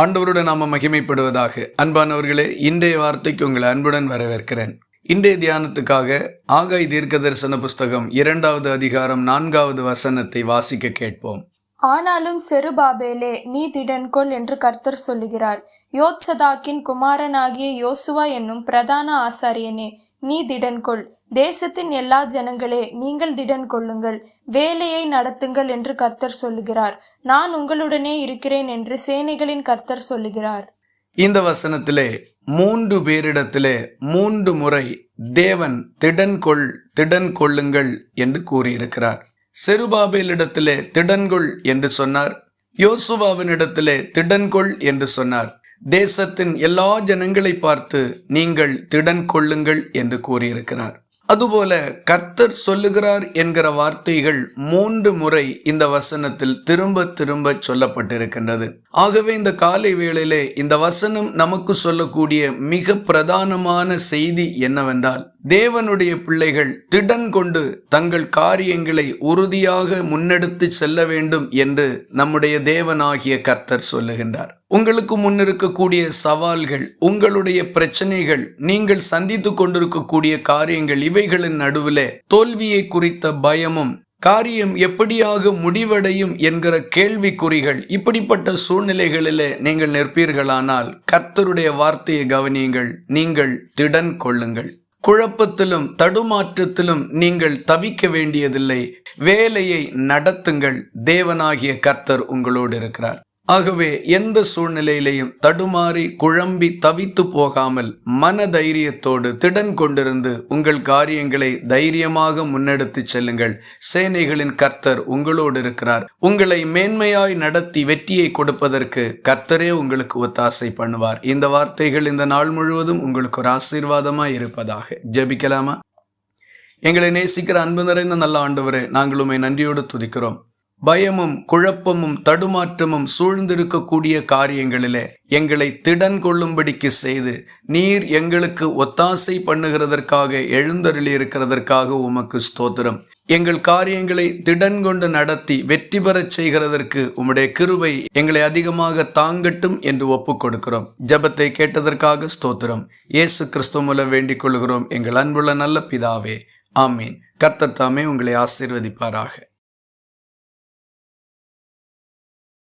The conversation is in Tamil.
ஆண்டவருடன் நாம மகிமைப்படுவதாக. அன்பானவர்களே இன்றைய வார்த்தைக்கு உங்களை அன்புடன் வரவேற்கிறேன். இன்றைய தியானத்துக்காக ஆகாய் தீர்க்க தரிசன புஸ்தகம் இரண்டாவது அதிகாரம் நான்காவது வசனத்தை வாசிக்க கேட்போம். ஆனாலும் செருபாபேலே நீ திடன்கொள் என்று கர்த்தர் சொல்லுகிறார். யோத்சதாக்கின் குமாரனாகிய யோசுவா என்னும் பிரதான ஆசாரியனே நீ திடன்கொள் தேசத்தின் எல்லா ஜனங்களே நீங்கள் திடன் கொள்ளுங்கள். வேலையை நடத்துங்கள் என்று கர்த்தர் சொல்லுகிறார். நான் உங்களுடனே இருக்கிறேன் என்று சேனைகளின் கர்த்தர் சொல்லுகிறார். இந்த வசனத்திலே மூன்று பேரிடத்திலே மூன்று முறை தேவன் திடன் கொள் திடன் கொள்ளுங்கள் என்று கூறியிருக்கிறார். செருபாபேலிடத்திலே திடன்கொள் என்று சொன்னார். யோசுவாவினிடத்திலே திடன்கொள் என்று சொன்னார். தேசத்தின் எல்லா ஜனங்களை பார்த்து நீங்கள் திடன் கொள்ளுங்கள் என்று கூறியிருக்கிறார். அதுபோல கர்த்தர் சொல்லுகிறார் என்கிற வார்த்தைகள் மூன்று முறை இந்த வசனத்தில் திரும்ப திரும்ப சொல்லப்பட்டிருக்கின்றது. ஆகவே இந்த காலை வேளையிலே இந்த வசனம் நமக்கு சொல்லக்கூடிய மிக பிரதானமான செய்தி என்னவென்றால் தேவனுடைய பிள்ளைகள் திடன் கொண்டு தங்கள் காரியங்களை உறுதியாக முன்னெடுத்து செல்ல வேண்டும் என்று நம்முடைய தேவனாகிய கர்த்தர் சொல்லுகின்றார். உங்களுக்கு முன்னிருக்கக்கூடிய சவால்கள் உங்களுடைய பிரச்சனைகள் நீங்கள் சந்தித்து கொண்டிருக்கக்கூடிய காரியங்கள் இவைகளின் நடுவிலே தோல்வியை குறித்த பயமும் காரியம் எப்படியாக முடிவடையும் என்கிற கேள்விக்குறிகள் இப்படிப்பட்ட சூழ்நிலைகளிலே நீங்கள் நிற்பீர்களானால் கர்த்தருடைய வார்த்தையை கவனியுங்கள் நீங்கள் திடன் கொள்ளுங்கள். குழப்பத்திலும் தடுமாற்றத்திலும் நீங்கள் தவிக்க வேண்டியதில்லை. வேலையை நடத்துங்கள். தேவனாகிய கர்த்தர் உங்களோடு இருக்கிறார். ஆகவே எந்த சூழ்நிலையிலையும் தடுமாறி குழம்பி தவித்து போகாமல் மன தைரியத்தோடு திடன் கொண்டிருந்து உங்கள் காரியங்களை தைரியமாக முன்னெடுத்து செல்லுங்கள். சேனைகளின் கர்த்தர் உங்களோடு இருக்கிறார். உங்களை மேன்மையாய் நடத்தி வெற்றியை கொடுப்பதற்கு கர்த்தரே உங்களுக்கு ஒத்தாசை பண்ணுவார். இந்த வார்த்தைகள் இந்த நாள் முழுவதும் உங்களுக்கு ஒரு ஆசீர்வாதமாய் இருப்பதாக. ஜெபிக்கலாமா? எங்களை நேசிக்கிற அன்பு நிறைந்த நல்ல ஆண்டவரே நாங்கள் உண்மை நன்றியோடு துதிக்கிறோம். பயமும் குழப்பமும் தடுமாற்றமும் சூழ்ந்திருக்கக்கூடிய காரியங்களிலே எங்களை திடன் கொள்ளும்படிக்கு செய்து நீர் எங்களுக்கு ஒத்தாசை பண்ணுகிறதற்காக எழுந்தருளி இருக்கிறதற்காக உமக்கு ஸ்தோத்திரம். எங்கள் காரியங்களை திடன் கொண்டு நடத்தி வெற்றி பெறச் செய்கிறதற்கு உம்முடைய கிருபை எங்களை அதிகமாக தாங்கட்டும் என்று ஒப்புக் கொடுக்கிறோம் ஜபத்தை கேட்டதற்காக ஸ்தோத்திரம். இயேசு கிறிஸ்துவ மூலம் வேண்டிக் கொள்கிறோம். எங்கள் அன்புள்ள நல்ல பிதாவே ஆமீன். கர்த்தத்தாமே உங்களை ஆசீர்வதிப்பாராக.